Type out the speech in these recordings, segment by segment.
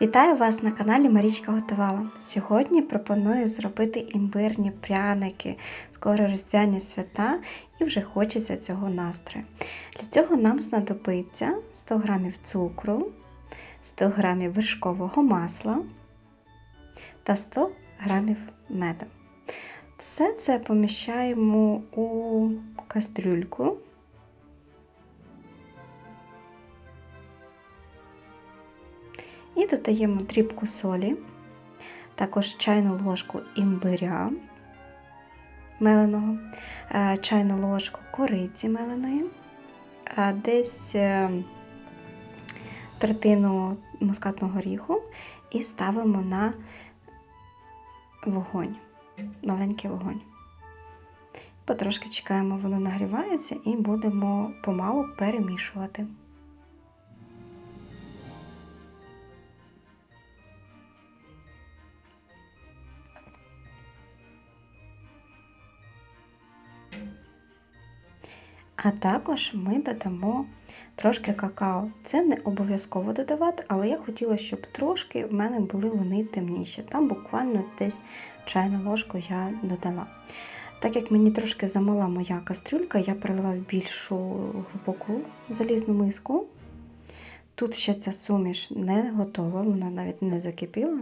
Вітаю вас на каналі Марічка Готувала. Сьогодні пропоную зробити імбирні пряники, скоро різдвяні свята і вже хочеться цього настрою. Для цього нам знадобиться 100 г цукру, 100 г вершкового масла та 100 г меду. Все це поміщаємо у кастрюльку. І додаємо дрібку солі, також чайну ложку імбиря меленого, е, чайну ложку кориці меленої, е, десь е, третину мускатного горіху і ставимо на вогонь, маленький вогонь. Потрошки чекаємо, воно нагрівається і будемо помалу перемішувати. А також ми додамо трошки какао. Це не обов'язково додавати, але я хотіла, щоб трошки в мене були вони темніші. Там буквально десь чайну ложку я додала. Так як мені трошки замала моя кастрюлька, я переливаю більшу глибоку залізну миску. Тут ще ця суміш не готова, вона навіть не закипіла.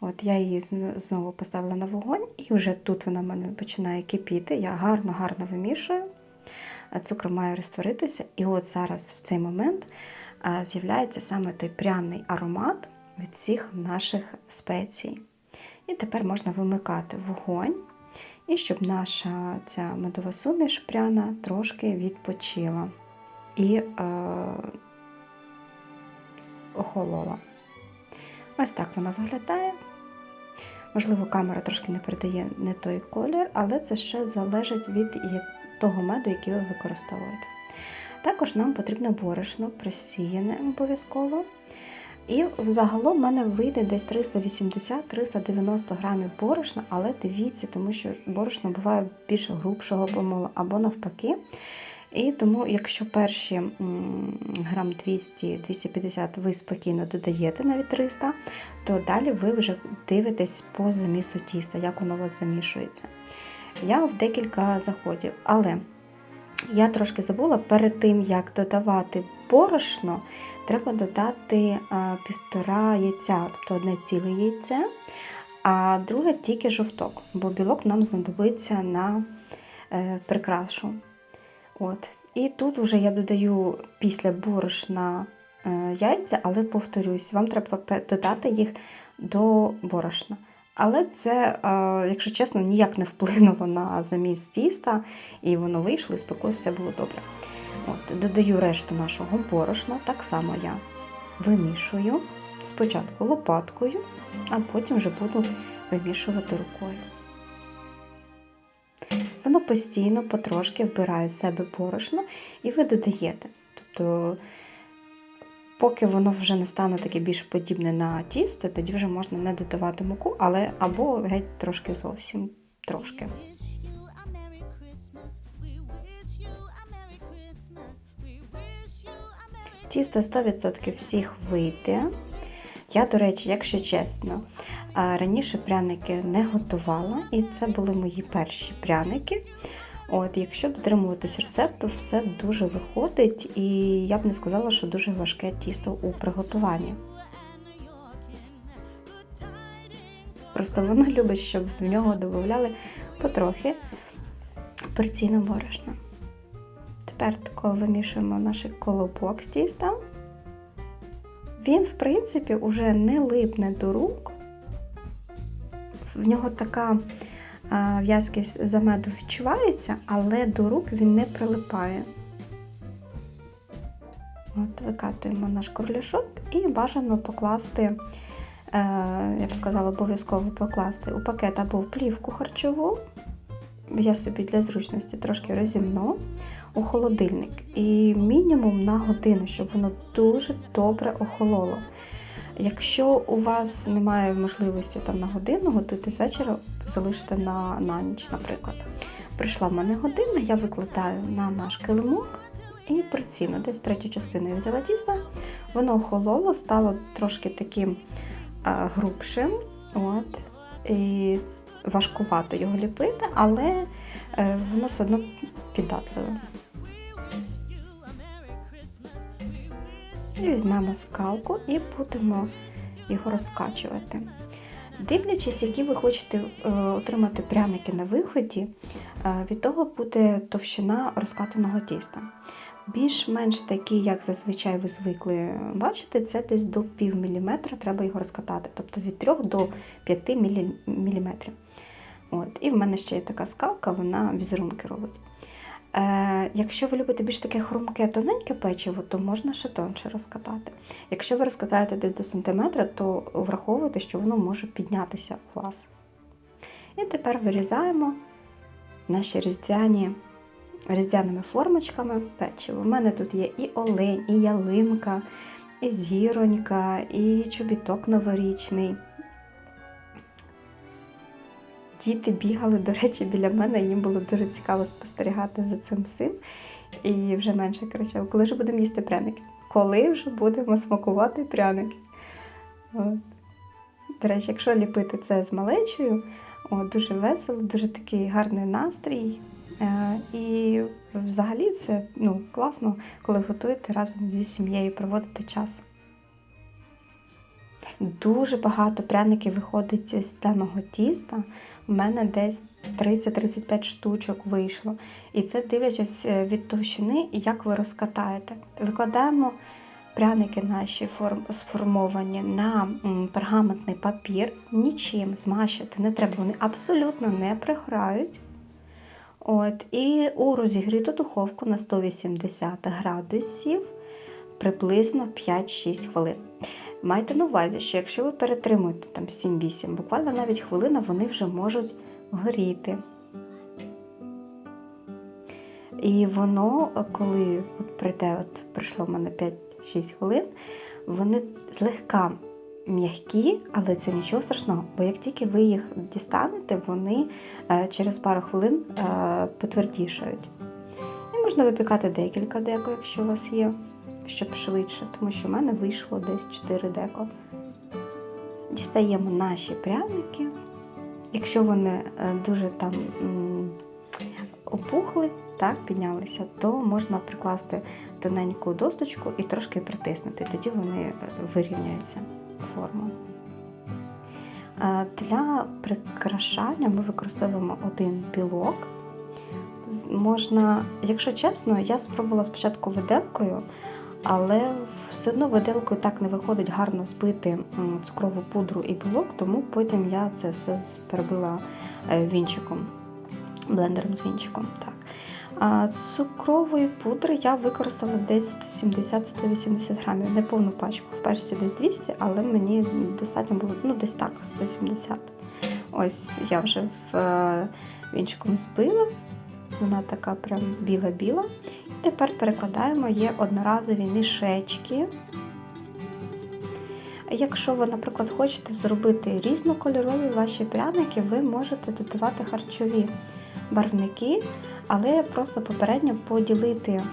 От Я її знову поставила на вогонь, і вже тут вона в мене починає кипіти. Я гарно-гарно вимішую цукор має розтворитися, і от зараз в цей момент з'являється саме той пряний аромат від всіх наших спецій. І тепер можна вимикати вогонь, і щоб наша ця медова суміш пряна трошки відпочила і е, охолола. Ось так вона виглядає. Можливо, камера трошки не передає не той колір, але це ще залежить від того меду, який ви використовуєте. Також нам потрібно борошно просіяне обов'язково. І взагалом в мене вийде десь 380-390 грамів борошна, але дивіться, тому що борошно буває більше грубшого помолу або навпаки. І тому, якщо перші грам 200-250 ви спокійно додаєте навіть 300, то далі ви вже дивитесь по замісу тіста, як воно у вас замішується. Я в декілька заходів, але я трошки забула, перед тим, як додавати борошно, треба додати півтора яйця, тобто одне ціле яйце, а друге тільки жовток, бо білок нам знадобиться на е, прикрашу. От. І тут вже я додаю після борошна е, яйця, але повторюсь, вам треба додати їх до борошна. Але це, якщо чесно, ніяк не вплинуло на заміс тіста, і воно вийшло, і спеклося, все було добре. От, Додаю решту нашого борошна, так само я вимішую спочатку лопаткою, а потім вже буду вимішувати рукою. Воно постійно, потрошки вбирає в себе борошно, і ви додаєте. Тобто Поки воно вже не стане таке більш подібне на тісто, тоді вже можна не додавати муку, але або геть трошки зовсім трошки. Тісто 100% всіх вийде. Я, до речі, якщо чесно, раніше пряники не готувала, і це були мої перші пряники. От, Якщо дотримуватись рецепту, все дуже виходить, і я б не сказала, що дуже важке тісто у приготуванні. Просто воно любить, щоб в нього додавали потрохи порційно борошна. Тепер тако вимішуємо наш колобок з тіста. Він, в принципі, вже не липне до рук. В нього така в'язкість за меду відчувається, але до рук він не прилипає. От, Викатуємо наш кругляшок і бажано покласти, е, я б сказала, обов'язково покласти у пакет або в плівку харчову. Я собі для зручності трошки розімну у холодильник. І мінімум на годину, щоб воно дуже добре охололо. Якщо у вас немає можливості там на годину, готуйте з вечора, залиште на, на ніч, наприклад. Прийшла в мене година, я викладаю на наш килимок і порційно, десь третю частину я взяла тіста. Воно охололо, стало трошки таким а, грубшим. От, і важкувато його ліпити, але е, воно все одно піддатливе. І візьмемо скалку і будемо його розкачувати. Дивлячись, які ви хочете е, отримати пряники на виході, е, від того буде товщина розкатаного тіста. Більш-менш такі, як зазвичай ви звикли бачити, це десь до пів міліметра треба його розкатати, тобто від 3 до 5 мілі- міліметрів. От. І в мене ще є така скалка, вона візерунки робить. Е, якщо ви любите більш таке хрумке, тоненьке печиво, то можна ще тонше розкатати. Якщо ви розкатаєте десь до сантиметра, то враховуйте, що воно може піднятися у вас. І тепер вирізаємо наші різдвяні різдвяними формочками печиво. У мене тут є і олень, і ялинка, і зіронька, і чобіток новорічний. Діти бігали, до речі, біля мене, їм було дуже цікаво спостерігати за цим всім. І вже менше кричали, коли ж будемо їсти пряники? Коли вже будемо смакувати пряники? От. До речі, якщо ліпити це з малечою, о, дуже весело, дуже такий гарний настрій. Е, і взагалі це ну, класно, коли готуєте разом зі сім'єю, проводите час. Дуже багато пряників виходить з тленого тіста. У мене десь 30-35 штучок вийшло. І це дивлячись е, від товщини, як ви розкатаєте. Викладаємо пряники наші форм- сформовані на пергаментний папір, нічим змащувати не треба, вони абсолютно не пригорають. От, і у розігріту духовку на 180 градусів приблизно 5-6 хвилин. Майте на увазі, що якщо ви перетримуєте там 7-8, буквально навіть хвилина, вони вже можуть горіти. І воно, коли от прийде, от прийшло в мене 5-6 хвилин, вони злегка м'які, але це нічого страшного, бо як тільки ви їх дістанете, вони е, через пару хвилин е, потвердішають. І можна випікати декілька деко, якщо у вас є, щоб швидше, тому що в мене вийшло десь 4 деко. Дістаємо наші пряники. Якщо вони е, дуже там опухли, так, піднялися, то можна прикласти тоненьку досточку і трошки притиснути. Тоді вони е, вирівняються форму. Е, Для прикрашання ми використовуємо один білок. Можна, якщо чесно, я спробувала спочатку виделкою, але все одно виделкою так не виходить гарно збити цукрову пудру і білок, тому потім я це все перебила е, вінчиком, блендером з вінчиком. Так. А цукрової пудри я використала десь 170-180 грамів, не повну пачку. В пачці десь 200, але мені достатньо було ну, десь так, 170. Ось я вже в е, вінчиком збила. Вона така прям біла-біла. Тепер перекладаємо є одноразові мішечки. Якщо ви, наприклад, хочете зробити різнокольорові ваші пряники, ви можете додавати харчові барвники, але просто попередньо поділити е,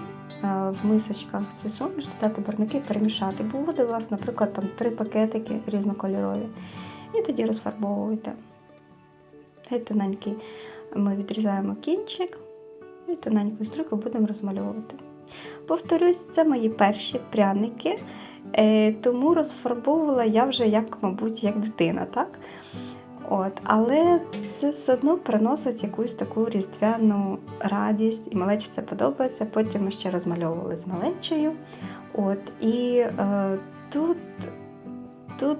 в мисочках цю суміш, додати барвники перемішати. Бо буде у вас, наприклад, там три пакетики різнокольорові. І тоді розфарбовуєте. Геть тоненький ми відрізаємо кінчик і тоненькою строкою будемо розмальовувати. Повторюсь, це мої перші пряники, е, тому розфарбовувала я вже як, мабуть, як дитина, так? От, але це все одно приносить якусь таку різдвяну радість, і малечі це подобається. Потім ми ще розмальовували з малечею. От, і е, тут, тут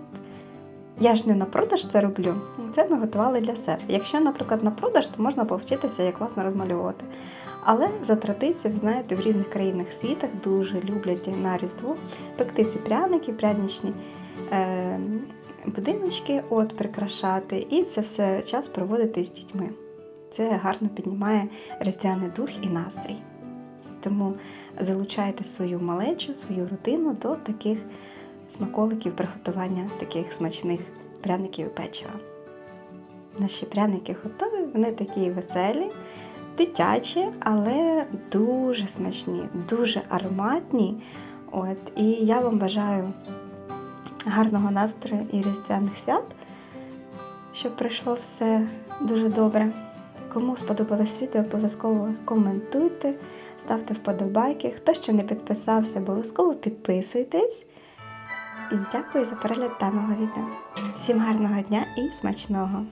я ж не на продаж це роблю, це ми готували для себе. Якщо, наприклад, на продаж, то можна повчитися, як класно розмальовувати. Але за традицією, знаєте, в різних країнах світах дуже люблять на Різдво пекти ці пряники, пряничні е, будиночки, от прикрашати, і це все час проводити з дітьми. Це гарно піднімає різдвяний дух і настрій. Тому залучайте свою малечу, свою родину до таких смаколиків приготування таких смачних пряників і печива. Наші пряники готові, вони такі веселі, дитячі, але дуже смачні, дуже ароматні. От, і я вам бажаю гарного настрою і різдвяних свят, щоб прийшло все дуже добре. Кому сподобалось відео, обов'язково коментуйте, ставте вподобайки. Хто ще не підписався, обов'язково підписуйтесь. І дякую за перегляд даного відео. Всім гарного дня і смачного!